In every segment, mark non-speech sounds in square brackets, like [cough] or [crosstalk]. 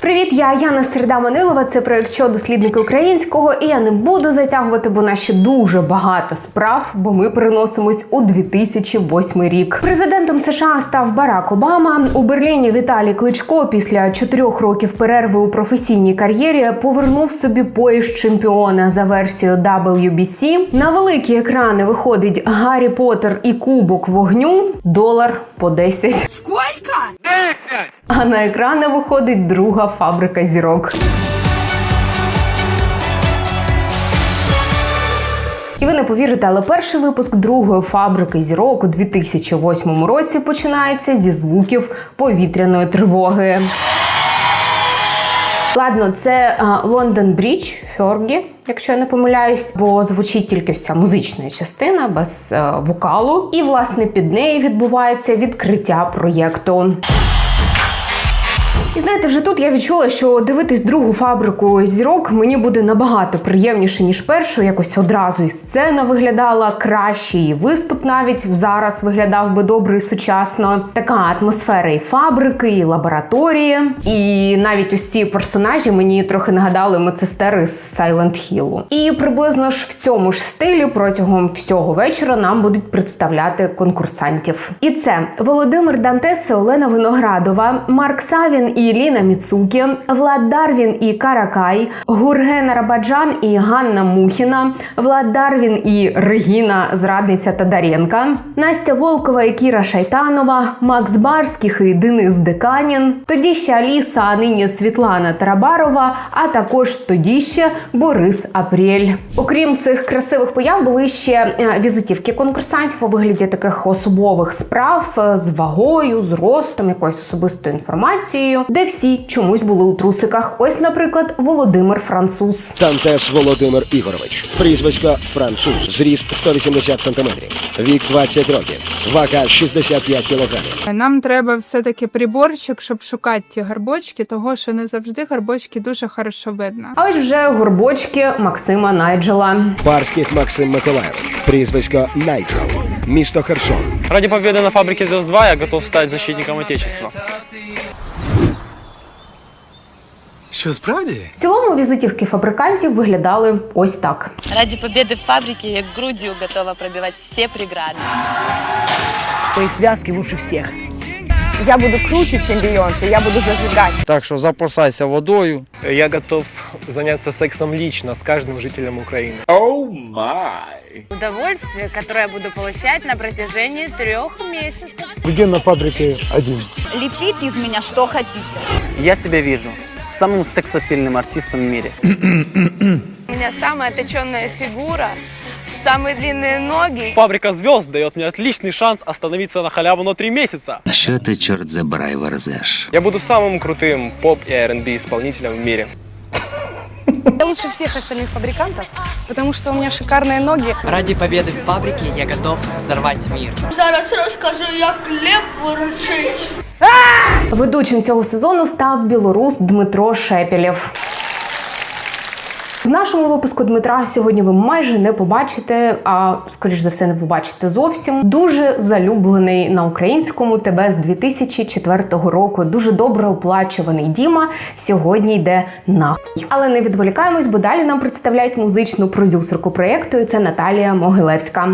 Привіт, я Яна Середа Манилова. Це проект «Що дослідники українського. І я не буду затягувати, бо наші дуже багато справ, бо ми переносимось у 2008 рік. Президентом США став Барак Обама. У Берліні Віталій Кличко після чотирьох років перерви у професійній кар'єрі повернув собі пояс чемпіона за версією WBC. На великі екрани виходить Гаррі Поттер і Кубок вогню. Долар по 10. А на екрани виходить друга фабрика зірок. І ви не повірите, але перший випуск другої фабрики зірок у 2008 році починається зі звуків повітряної тривоги. Ладно, це Лондон Брідж, Фьоргі, якщо я не помиляюсь, бо звучить тільки вся музична частина без е, вокалу. І власне під нею відбувається відкриття проєкту. І знаєте, вже тут я відчула, що дивитись другу фабрику зірок мені буде набагато приємніше, ніж першу. Якось одразу і сцена виглядала краще, і виступ навіть зараз виглядав би добре і сучасно. Така атмосфера і фабрики, і лабораторії. І навіть ці персонажі мені трохи нагадали медсестери з Silent Hill. І приблизно ж в цьому ж стилі протягом всього вечора нам будуть представляти конкурсантів. І це Володимир Дантес, Олена Виноградова, Марк Савін і Ліна Міцукі, Влад Дарвін і Каракай, Гурген Рабаджан і Ганна Мухіна, Влад Дарвін і Регіна Зрадниця Тадаренка, Настя Волкова і Кіра Шайтанова, Макс Барських і Денис Деканін, тоді ще Аліса, а нині Світлана Тарабарова, а також тоді ще Борис Апрель. Окрім цих красивих появ, були ще е, візитівки конкурсантів у вигляді таких особових справ е, з вагою, з ростом, якоюсь особистою інформацією, де всі чомусь були у трусиках. Ось, наприклад, Володимир Француз. Тантес Володимир Ігорович. Прізвисько француз. Зріст 180 см. Вік 20 років. Вага 65 кг. Нам треба все-таки приборчик, щоб шукати ті гарбочки, того що не завжди гарбочки дуже хорошо видно. А ось вже горбочки Максима Найджела. Барських Максим Миколайович. Прізвисько Найджел. Місто Херсон. Ради победы на фабрике звезд 2 я готов стать защитником Отечества. Що справді? В цілому візитівки фабрикантів виглядали ось так. Ради победы в фабрике я грудью готова пробивать все преграды. Твои связки лучше всех. Я буду круче, чем Бейонсе, я буду зажигать. Так що запасайся водою. Я готов заняться сексом лично с каждым жителем Украины. Удовольствие, которое я буду получать на протяжении трех месяцев. Где на фабрике один? Лепите из меня что хотите. Я себя вижу самым сексапильным артистом в мире. У меня самая точенная фигура, самые длинные ноги. Фабрика звезд дает мне отличный шанс остановиться на халяву на три месяца. Що ти, чорт забирай, верзеш? Я буду самым крутым поп и R&B исполнителем в мире. Я лучше всех остальных фабрикантов, потому что у меня шикарные ноги. Ради победы в фабрике я готов взорвать мир. Ведучим цього сезону став білорус Дмитро Шепелєв. В нашому випуску Дмитра сьогодні ви майже не побачите, а скоріш за все не побачите зовсім. Дуже залюблений на українському ТБ з 2004 року. Дуже добре оплачуваний Діма сьогодні йде нахуй. Але не відволікаємось, бо далі нам представляють музичну продюсерку проєкту. І це Наталія Могилевська.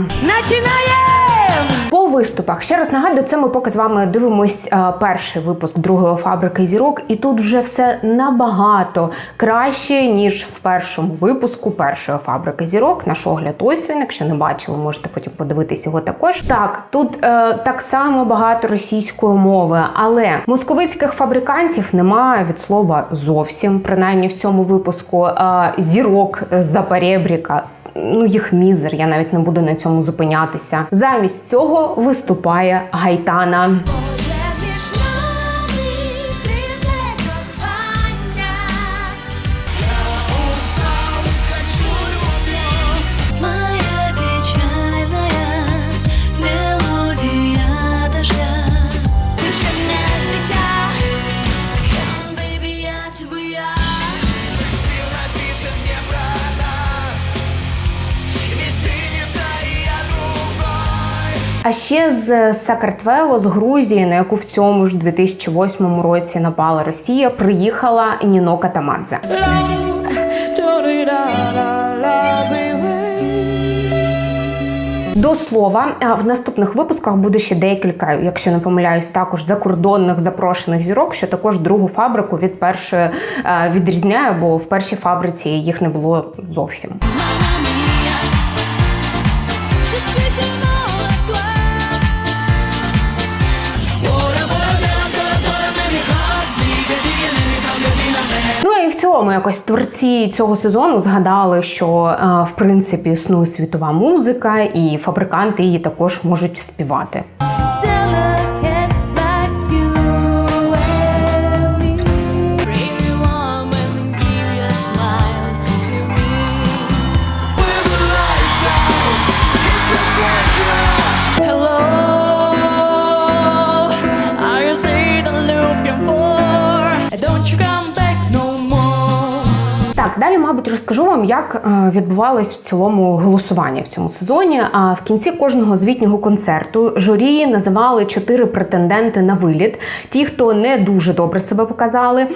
По виступах ще раз нагадую, це ми поки з вами дивимось е, перший випуск другої фабрики зірок, і тут вже все набагато краще ніж в першому випуску першої фабрики зірок. Наш огляд ось він. Якщо не бачили, можете потім подивитись його також. Так, тут е, так само багато російської мови, але московицьких фабрикантів немає від слова зовсім, принаймні в цьому випуску. Е, зірок з Запорєбріка ну їх мізер, я навіть не буду на цьому зупинятися. Замість цього виступає Гайтана. Ще з Сакартвело, з Грузії, на яку в цьому ж 2008 році напала Росія, приїхала Ніно Катамадзе. До слова, в наступних випусках буде ще декілька, якщо не помиляюсь, також закордонних запрошених зірок, що також другу фабрику від першої відрізняє, бо в першій фабриці їх не було зовсім. Цілому, якось творці цього сезону згадали, що е, в принципі існує світова музика, і фабриканти її також можуть співати. Вам, як е, відбувалось в цілому голосування в цьому сезоні. А в кінці кожного звітнього концерту журі називали чотири претенденти на виліт. Ті, хто не дуже добре себе показали.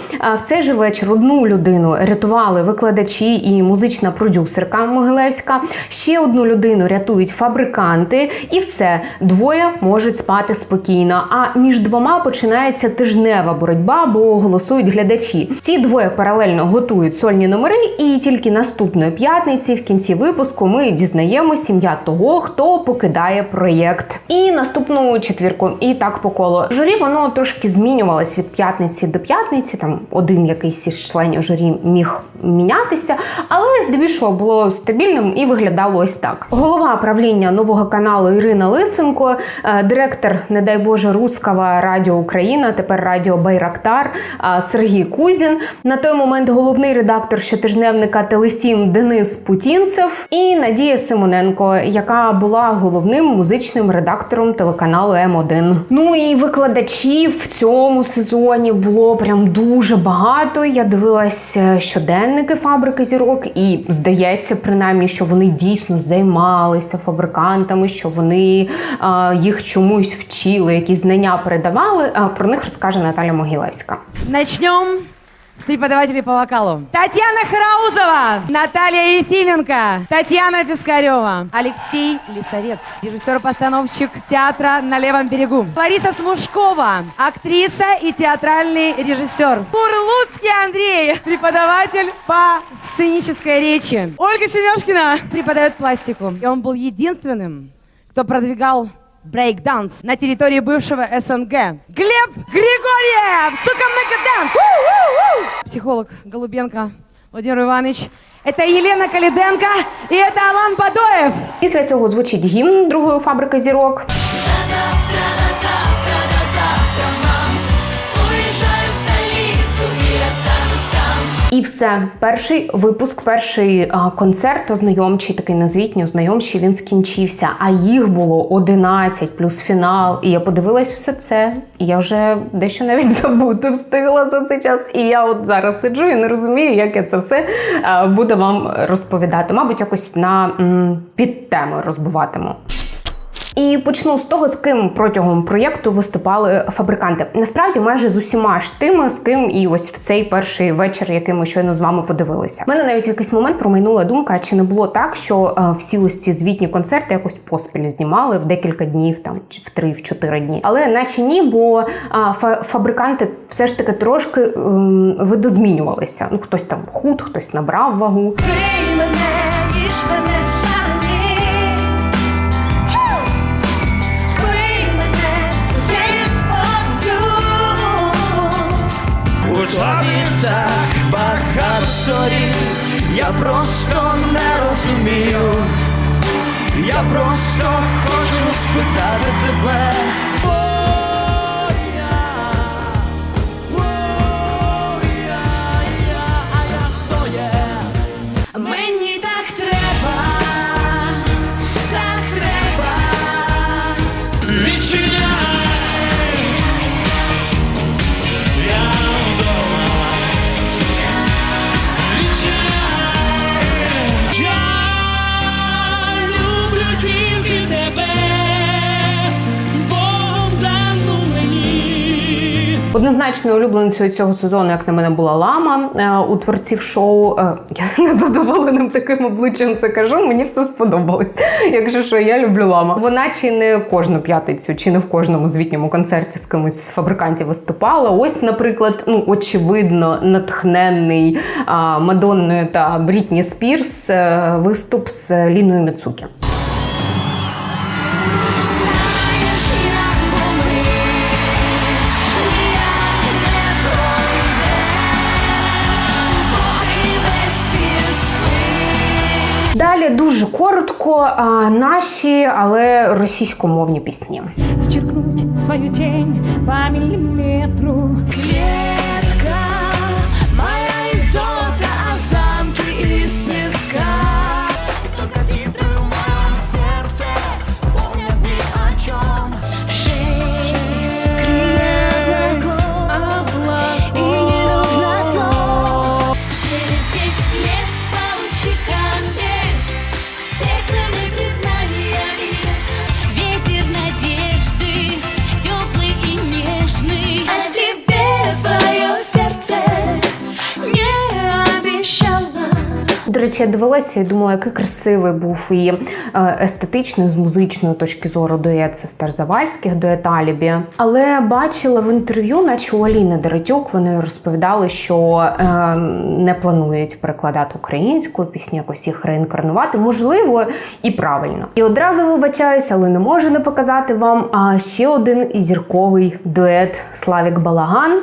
В цей же вечір одну людину рятували викладачі і музична продюсерка Могилевська. Ще одну людину рятують фабриканти, і все двоє можуть спати спокійно. А між двома починається тижнева боротьба, бо голосують глядачі. Ці двоє паралельно готують сольні номери, і тільки наступної п'ятниці, в кінці випуску, ми дізнаємось ім'я того, хто покидає проєкт. І наступну четвірку, і так по колу. Журі воно трошки змінювалось від п'ятниці до п'ятниці. Там один якийсь із членів журі міг мінятися, але здебільшого було стабільним і виглядало ось так. Голова правління нового каналу Ірина Лисенко, е, директор, не дай Боже, Руського Радіо Україна, тепер Радіо Байрактар е, Сергій Кузін. На той момент головний редактор щотижневника Телесім Денис Путінцев і Надія Симоненко, яка була головним музичним редактором телеканалу М1. Ну і викладачів в цьому сезоні було прям дуже багато. Я дивилась е, щоденники фабрики зірок, і здається, принаймні, що вони дійсно займалися фабрикантами, що вони а, їх чомусь вчили, якісь знання передавали. А про них розкаже Наталя Могилевська. Начнем с преподавателей по вокалу. Татьяна Хараузова, Наталья Ефименко, Татьяна Пискарева, Алексей Лисовец, режиссер-постановщик театра «На левом берегу». Лариса Смушкова, актриса и театральный режиссер. Бурлуцкий Андрей, преподаватель по сценической речи. Ольга Семешкина преподает пластику. И он был единственным, кто продвигал брейк-данс на территории бывшего СНГ. Глеб Григорьев! Сука, мэка-данс! Психолог Голубенко Владимир Иванович. Это Елена Калиденко и это Алан Бадоев. Після цього звучить гімн другої фабрики зірок. І все, перший випуск, перший а, концерт ознайомчий, такий назвітній, ознайомчий, він скінчився. А їх було 11 плюс фінал. І я подивилась все це. І я вже дещо навіть [laughs] забути встигла за цей час. І я от зараз сиджу і не розумію, як я це все буду вам розповідати. Мабуть, якось на м, підтеми розбиватиму. І почну з того, з ким протягом проєкту виступали фабриканти. Насправді, майже з усіма ж тими, з ким і ось в цей перший вечір, який ми щойно з вами подивилися. У мене навіть в якийсь момент промайнула думка, чи не було так, що е, всі ось ці звітні концерти якось поспіль знімали в декілька днів, там чи в три, в чотири дні. Але наче ні, бо фабриканти все ж таки трошки ем, видозмінювалися. Ну хтось там худ, хтось набрав вагу. Бий мене, Тобі так багато сторін, я просто не розумію. Я просто хочу спитати тебе. Однозначною улюбленцею цього сезону, як на мене, була лама е, у творців шоу. Е, Я [laughs] незадоволеним таким обличчям це кажу. Мені все сподобалось. Якщо що, я люблю лама. Вона чи не кожну п'ятницю, чи не в кожному звітньому концерті з кимось з фабрикантів виступала. Ось, наприклад, ну очевидно, натхненний Мадонною та Брітні Спірс е, виступ з Ліною Міцукі. Коротко наші, але російськомовні пісні. Зчеркнуть свою тень по миллиметру. Речі, я дивилася і думала, який красивий був і е, естетичний, з музичної точки зору дует сестер Завальських, дует Алібі. Але бачила в інтерв'ю, наче у Аліни Деретюк, вони розповідали, що е, не планують перекладати українською пісні, якось їх реінкарнувати. Можливо, і правильно. І одразу вибачаюся, але не можу не показати вам а, ще один зірковий дует Славік Балаган.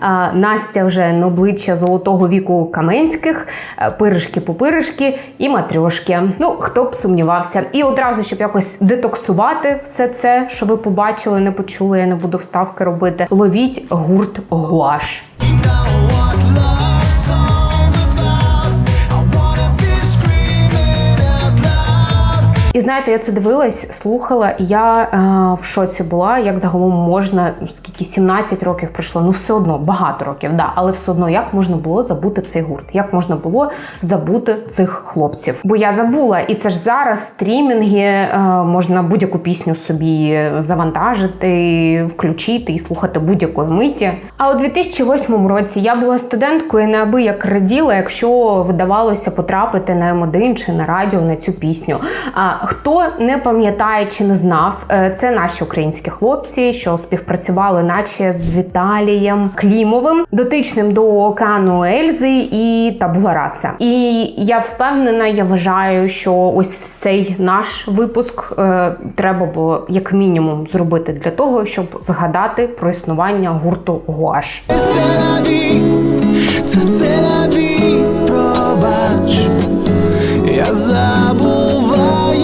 А, Настя вже на обличчя золотого віку Каменських, е, пиришки пупиришки і матрешки. Ну, хто б сумнівався. І одразу, щоб якось детоксувати все це, що ви побачили, не почули, я не буду вставки робити. Ловіть гурт Гуаш. І знаєте, я це дивилась, слухала, і я е, в шоці була, як загалом можна, скільки 17 років пройшло, ну все одно багато років, да, але все одно як можна було забути цей гурт, як можна було забути цих хлопців. Бо я забула, і це ж зараз стрімінги, е, можна будь-яку пісню собі завантажити, включити і слухати будь-якої миті. А у 2008 році я була студенткою і неабияк раділа, якщо видавалося потрапити на М1 чи на радіо на цю пісню. А хто не пам'ятає чи не знав, е, це наші українські хлопці, що співпрацювали, наче з Віталієм Клімовим, дотичним до океану Ельзи і Табула Раса. І я впевнена, я вважаю, що ось цей наш випуск е, треба було як мінімум зробити для того, щоб згадати про існування гурту Гуаш. Це селаві, пробач, я забуваю.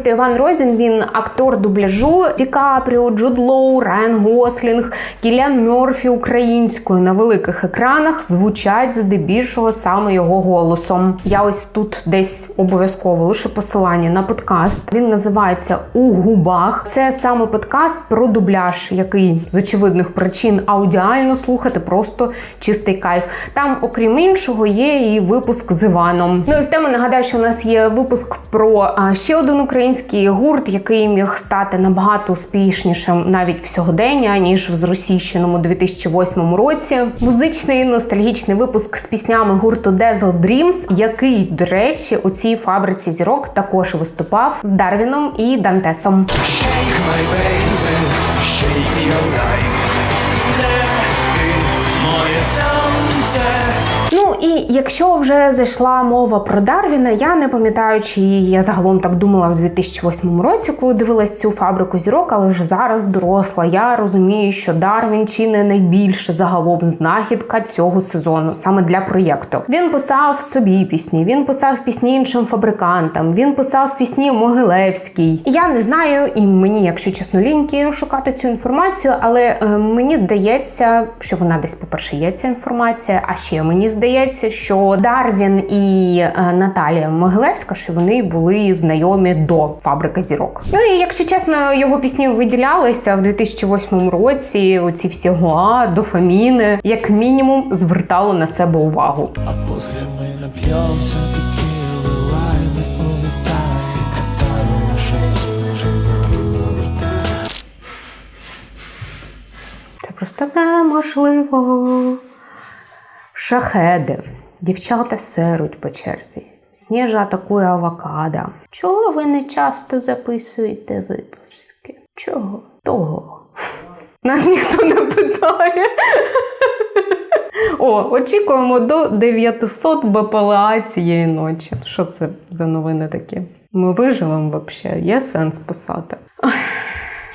Соліст Іван Розін, він актор дубляжу Ді Капріо, Джуд Лоу, Райан Гослінг, Кіліан Мьорфі українською на великих екранах звучать здебільшого саме його голосом. Я ось тут десь обов'язково лише посилання на подкаст. Він називається У губах. Це саме подкаст про дубляж, який з очевидних причин аудіально слухати просто чистий кайф. Там, окрім іншого, є і випуск з Іваном. Ну і в тему нагадаю, що у нас є випуск про ще один український гурт, який міг стати набагато успішнішим навіть в сьогодення, ніж в зросійщеному 2008 році. Музичний ностальгічний випуск з піснями гурту Dazzle Dreams, який, до речі, у цій фабриці зірок також виступав з Дарвіном і Дантесом. Shake my baby, shake your life. І якщо вже зайшла мова про Дарвіна, я не пам'ятаю, чи я загалом так думала в 2008 році, коли дивилась цю фабрику зірок, але вже зараз доросла. Я розумію, що Дарвін чи не найбільше загалом знахідка цього сезону, саме для проєкту. Він писав собі пісні, він писав пісні іншим фабрикантам, він писав пісні Могилевській. Я не знаю, і мені, якщо чесно, ліньки шукати цю інформацію, але е, мені здається, що вона десь, по-перше, є ця інформація. А ще мені здається, що Дарвін і е, Наталія Могилевська, що вони були знайомі до фабрики зірок. Ну і якщо чесно, його пісні виділялися в 2008 році. Оці всі гоа, дофаміни, як мінімум, звертало на себе увагу. А после мы напьемся текилы, лайны улетаем, которую жизнь мы живем улетаем. Це просто неможливо. Шахеди. Дівчата серуть по черзі. Сніжа атакує авокадо. Чого ви не часто записуєте випуски? Чого? Того. [laughs] Нас ніхто не питає. [laughs] О, очікуємо до 900 БПЛА цієї ночі. Що це за новини такі? Ми виживемо взагалі, є сенс писати.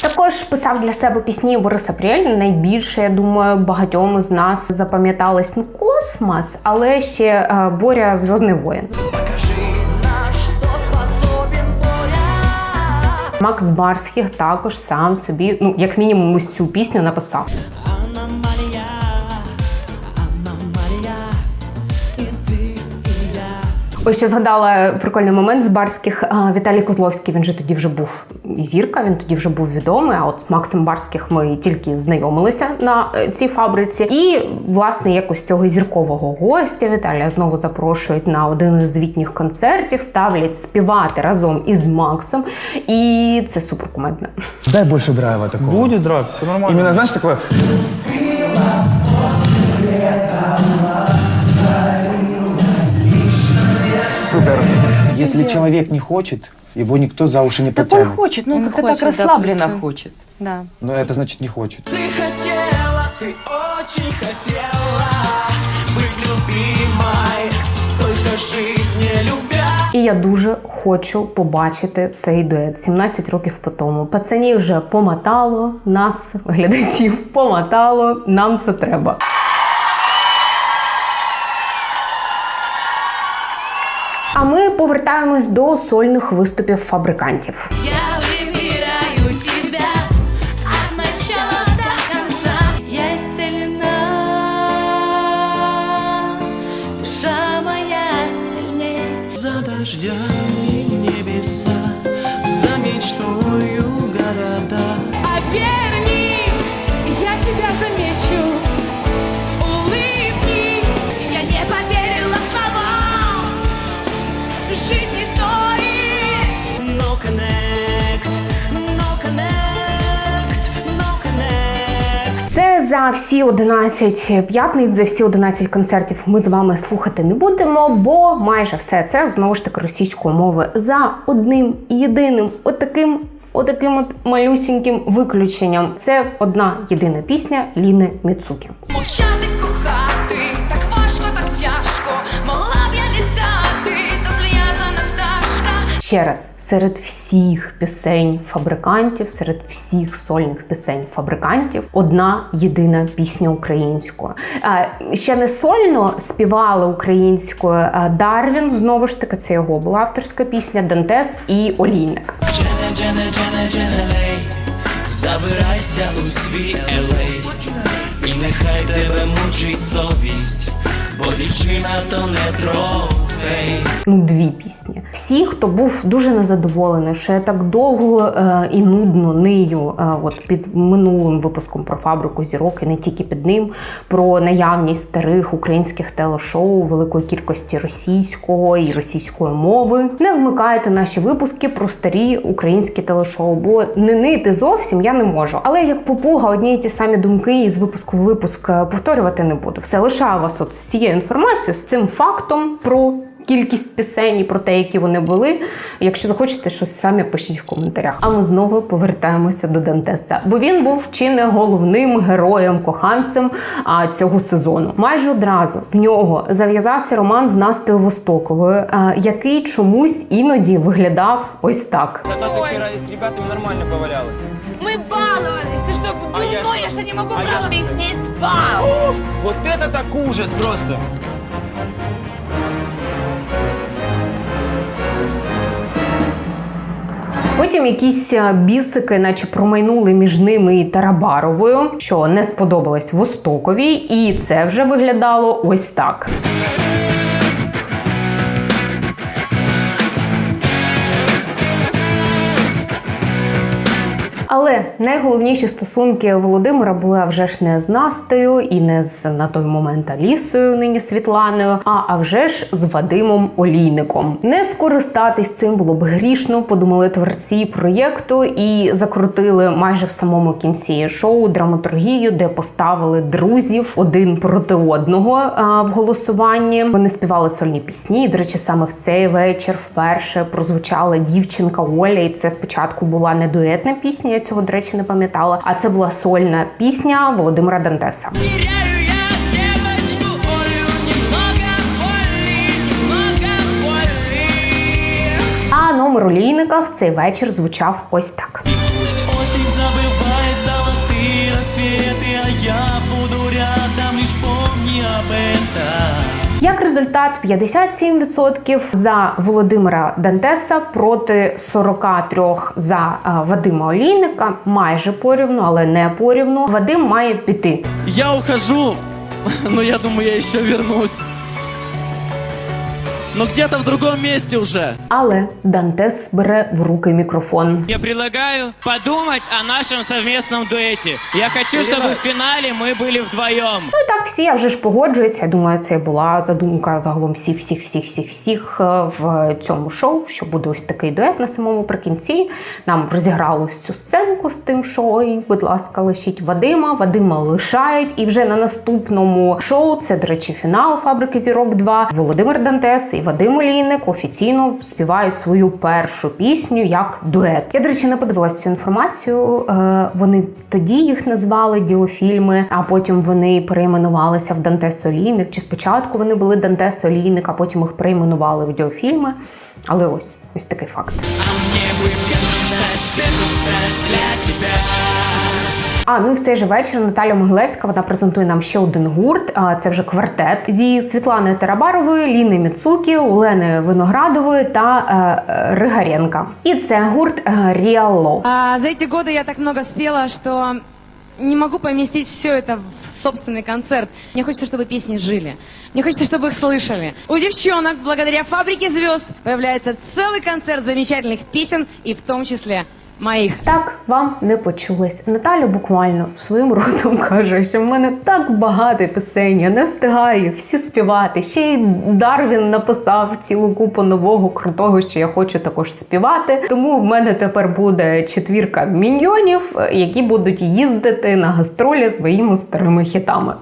Також писав для себе пісні Борис Апрель. Найбільше, я думаю, багатьом з нас запам'яталось не космос, але ще е, Боря Зв'язний воїн. Макс Барських також сам собі, ну як мінімум, ось цю пісню написав. Ось ще згадала прикольний момент з барських. Віталій Козловський він же тоді вже був зірка, він тоді вже був відомий. А от з Максом Барських ми тільки знайомилися на е, цій фабриці. І власне якось цього зіркового гостя Віталія знову запрошують на один із звітніх концертів, ставлять співати разом із Максом. І це супер кумедно. Дай больше драйва такого. Будет драйв, все нормально. Именно, знаешь, такое... Если человек не хочет, его никто за уши не потянет. хочет, ну как-то так расслабленно хочет. Да. Но это значит не хочет. Ты хотела, ты очень хотела быть любимой, только жить не любя. І я дуже хочу побачити цей дует 17 років по тому. Пацанів вже помотало, нас, глядачів, помотало. Нам це треба. Повертаємось до сольних виступів фабрикантів. Я за всі 11 п'ятниць, за всі 11 концертів ми з вами слухати не будемо, бо майже все це знову ж таки російською мовою за одним єдиним отаким. Отаким от малюсіньким виключенням. Це одна єдина пісня Ліни Міцукі. Мовчати, кохати, так важко, так тяжко. Могла б я літати, та зв'язана пташка. Ще раз, серед всіх пісень фабрикантів, серед всіх сольних пісень фабрикантів, одна єдина пісня українською. Ще не сольно співали українською Дарвін. Знову ж таки, це його була авторська пісня Дантес і Олійник. Забирайся у свій елей, і нехай тебе мучить совість, бо дівчина то не трофей. Ну, дві пісні. Всі, хто був дуже незадоволений, що я так довго е, і нудно нию е, от під минулим випуском про фабрику зірок, і не тільки під ним, про наявність старих українських телешоу, великої кількості російського і російської мови. Не вмикайте наші випуски про старі українські телешоу, бо не нити зовсім я не можу. Але як попуга, одні й ті самі думки із випуску в випуск е, повторювати не буду. Все лишаю вас от з цією інформацією, з цим фактом про кількість пісень і про те, які вони були. Якщо захочете, щось самі пишіть в коментарях. А ми знову повертаємося до Дантеса, бо він був чи не головним героєм, коханцем а, цього сезону. Майже одразу в нього зав'язався роман з Настею Востоковою, а, який чомусь іноді виглядав ось так. Зато ты вчера с ребятами нормально повалялась. Мы баловались. Ты что, А я дурной? что? Я что не могу А я брать? что? Ты с ней спал. Вот это так ужас просто! Потім якісь е, бісики, наче промайнули між ними і Тарабаровою, що не сподобалось Востоковій, і це вже виглядало ось так. Але найголовніші стосунки Володимира були а вже ж не з Настею і не з на той момент Алісою, нині Світланою, а, а вже ж з Вадимом Олійником. Не скористатись цим було б грішно, подумали творці проєкту і закрутили майже в самому кінці шоу драматургію, де поставили друзів один проти одного а, в голосуванні. Вони співали сольні пісні. І, до речі, саме в цей вечір вперше прозвучала дівчинка Оля. І це спочатку була не дуетна пісня Я цього, до речі, не пам'ятала. А це була сольна пісня Володимира Дантеса. Теряю я девочку Олю Немного боли, немного боли А номер олійника в цей вечір звучав ось так. Пусть осень забывает золотые рассветы А я буду рядом, лишь помни об этом Як результат, 57% за Володимира Дантеса проти 43 за е, Вадима Олійника. Майже порівну, але не порівну. Вадим має піти. Я ухожу, але [laughs] я думаю, я ще вернусь Но где-то в другом месте уже Але Дантес бере в руки мікрофон. Я предлагаю подумать о нашем совместном дуэте Я хочу, чтобы в финале мы были вдвоем Ну і так всі а вже ж погоджуються. Я думаю, це була задумка загалом всіх, всіх, всіх, всіх, всіх е, в цьому шоу, що буде ось такий дует на самому прикінці. Нам розіграли ось цю сценку з тим шоу. І, будь ласка, лишіть Вадима. Вадима лишають. І вже на наступному шоу, це, до речі, фінал фабрики Зірок 2. Володимир Дантес і Вадим Олійник офіційно співають свою першу пісню як дует. Я, до речі, не подивилася цю інформацію. Е, Вони тоді їх назвали діофільми, а потім вони перейменувалися в Дантес Олійник. Чи спочатку вони були Дантес Олійник, а потім їх перейменували в діофільми. Але ось ось такий факт. А ну і в цей же вечір Наталя Могилевська вона презентує нам ще один гурт. А це вже квартет зі Світланою Тарабаровою, Ліни Міцукі, Олени Виноградової та е, е, Ригаренка. І це гурт е, Ріало. А, за эти годы я так много спела, что не могу поместить все это в собственный концерт. Мне хочется, чтобы песни жили. Мне хочется, чтобы их слышали. У девчонок, благодаря «Фабрике звезд», появляется целый концерт замечательных песен, и в том числе моих. Так вам не почулось. Наталя буквально своїм ротом [laughs] каже, що в мене так багато пісень, я не встигаю їх всі співати. Ще й Дарвін написав цілу купу нового крутого, що я хочу також співати. Тому в мене тепер буде четвірка міньйонів, які будуть їздити на гастролі своїми старими хітами.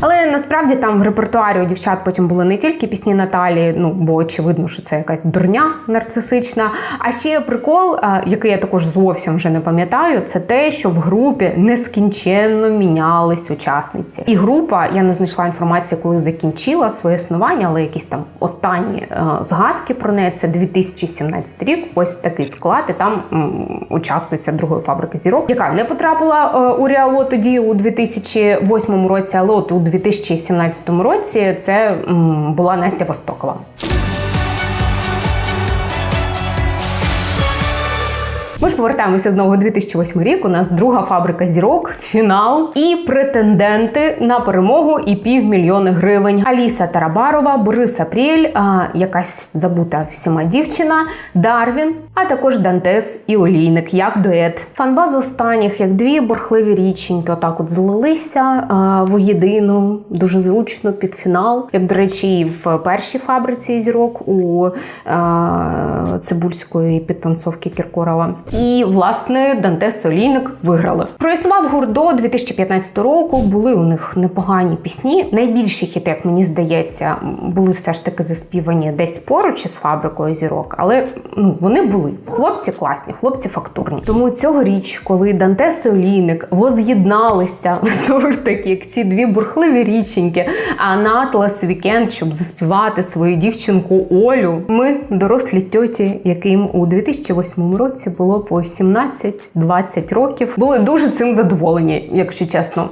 Але насправді там в репертуарі у дівчат потім були не тільки пісні Наталі, ну бо очевидно, що це якась дурня нарцисична. А ще прикол, який я також зовсім вже не пам'ятаю, це те, що в групі нескінченно мінялись учасниці. І група, я не знайшла інформації, коли закінчила своє існування, але якісь там останні згадки про неї це 2017 рік. Ось такий склад, і там учасниця другої фабрики зірок, яка не потрапила е, у Реало тоді у 2008 році, але от у 2017 році це була Настя Востокова. Ми ж повертаємося знову у 2008 рік. У нас друга фабрика зірок, фінал і претенденти на перемогу і півмільйони гривень. Аліса Тарабарова, Борис Апріль, а, якась забута всіма дівчина, Дарвін, а також Дантес і Олійник як дует. Фанбаз останніх, як дві борхливі річеньки, отак от злилися а, воєдину, дуже зручно під фінал. Як, до речі, і в першій фабриці зірок у а, Цибульської підтанцовки Кіркорова. І власне Дантес Олійник виграли. Проіснував гурт до 2015 року. Були у них непогані пісні. Найбільші хіти, як мені здається, були все ж таки заспівані десь поруч із фабрикою зірок, але ну вони були. Хлопці класні, хлопці фактурні. Тому цьогоріч, коли Дантес і Олійник воз'єдналися [laughs] знову ж таки, як ці дві бурхливі річеньки, а на Атлас Вікенд, щоб заспівати свою дівчинку Олю, ми дорослі тьоті, яким у 2008 році було по 17-20 років, були дуже цим задоволені, якщо чесно.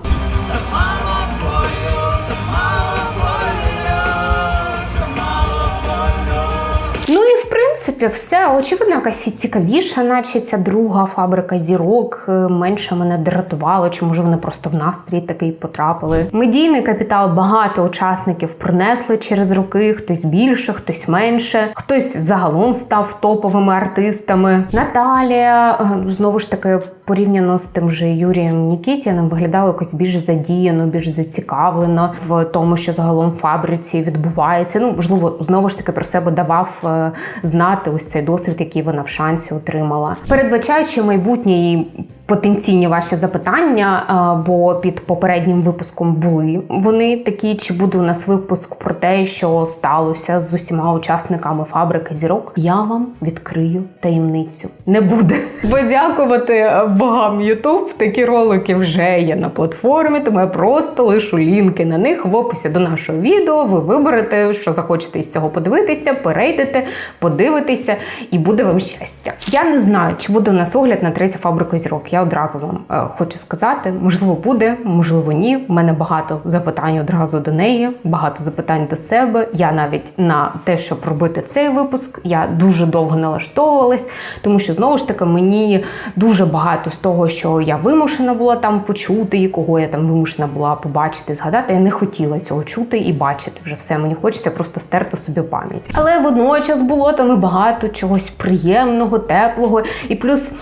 Принципі все. Очевидно, якась цікавіша, наче ця друга фабрика зірок. Е, Менше мене дратувало, чи може вони просто в настрій такий потрапили. Медійний капітал багато учасників принесли через роки, хтось більше, хтось менше, хтось загалом став топовими артистами. Наталія е, знову ж таки. Порівняно з тим же Юрієм Нікітіним виглядало якось більш задіяно, більш зацікавлено в тому, що загалом в фабриці відбувається. Ну можливо, знову ж таки про себе давав е, знати ось цей досвід, який вона в шансі отримала. Передбачаючи майбутнє і потенційні ваші запитання, е, бо під попереднім випуском були вони такі, чи буде у нас випуск про те, що сталося з усіма учасниками фабрики зірок. Я вам відкрию таємницю. Не буде. Подякувати богам YouTube. Такі ролики вже є на платформі, тому я просто лишу лінки на них в описі до нашого відео. Ви виберете, що захочете із цього подивитися, перейдете, подивитеся, і буде вам щастя. Я не знаю, чи буде у нас огляд на третю фабрику зірок. Я одразу вам е, хочу сказати, можливо, буде, можливо, ні. У мене багато запитань одразу до неї, багато запитань до себе. Я навіть на те, щоб робити цей випуск, я дуже довго налаштовувалась, тому що знову ж таки мені дуже багато з того, що я вимушена була там почути, і кого я там вимушена була побачити, згадати. Я не хотіла цього чути і бачити вже все. Мені хочеться просто стерти собі пам'ять. Але водночас було там і багато чогось приємного, теплого. І плюс е,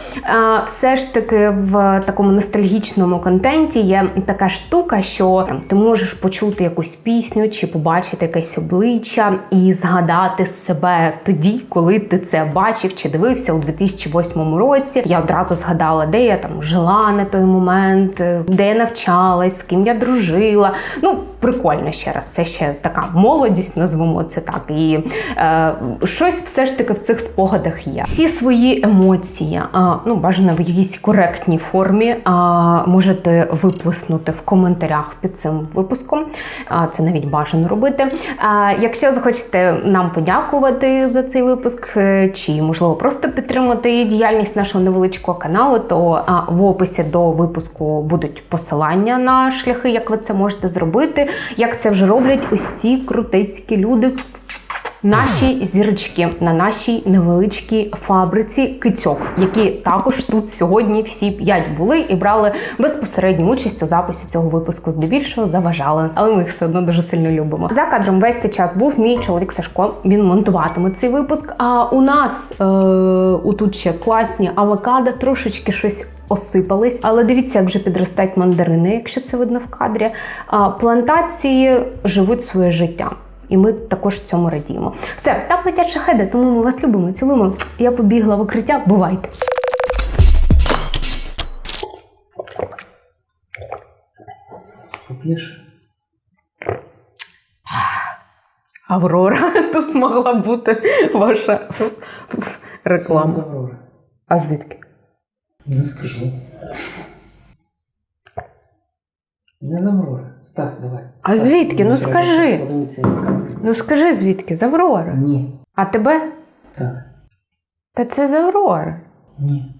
все ж таки в такому ностальгічному контенті є така штука, що там ти можеш почути якусь пісню чи побачити якесь обличчя і згадати себе тоді, коли ти це бачив чи дивився у 2008 році. Я одразу згадала, де я там жила на той момент, е, де я навчалась, з ким я дружила. Ну, прикольно ще раз. Це ще така молодість, назвемо це так. І е, щось все ж таки в цих спогадах є. Всі свої емоції, а, ну бажано в якійсь коректній формі, можете виплеснути в коментарях під цим випуском. Це навіть бажано робити. Якщо захочете нам подякувати за цей випуск, е, чи можливо просто підтримати діяльність нашого невеличкого каналу, то в описі до випуску будуть посилання на шляхи, як ви це можете зробити, як це вже роблять ці крутецькі люди. Наші зірочки на нашій невеличкій фабриці кицьок, які також тут сьогодні всі п'ять були і брали безпосередню участь у записі цього випуску. Здебільшого заважали, але ми їх все одно дуже сильно любимо. За кадром весь цей час був мій чоловік Сашко. Він монтуватиме цей випуск. А у нас е- отут ще класні авокадо, трошечки щось. Осипались, але дивіться, як вже підростають мандарини, якщо це видно в кадрі. Плантації живуть своє життя. І ми також цьому радіємо. Все, так летять шахеди, тому ми вас любимо, цілуємо. Я побігла в укриття. Бувайте! Поп'єш? Аврора, [laughs] тут могла бути ваша реклама. А звідки? Не скажу. Не Заврора. Став, давай. А звідки? Ну скажи. подивитися, яка. Ну скажи звідки? Заврора. Ні. А тебе? Так. Та це Заврора. Ні.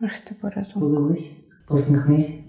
Ну що з тобою разом? Подивись, посміхнись.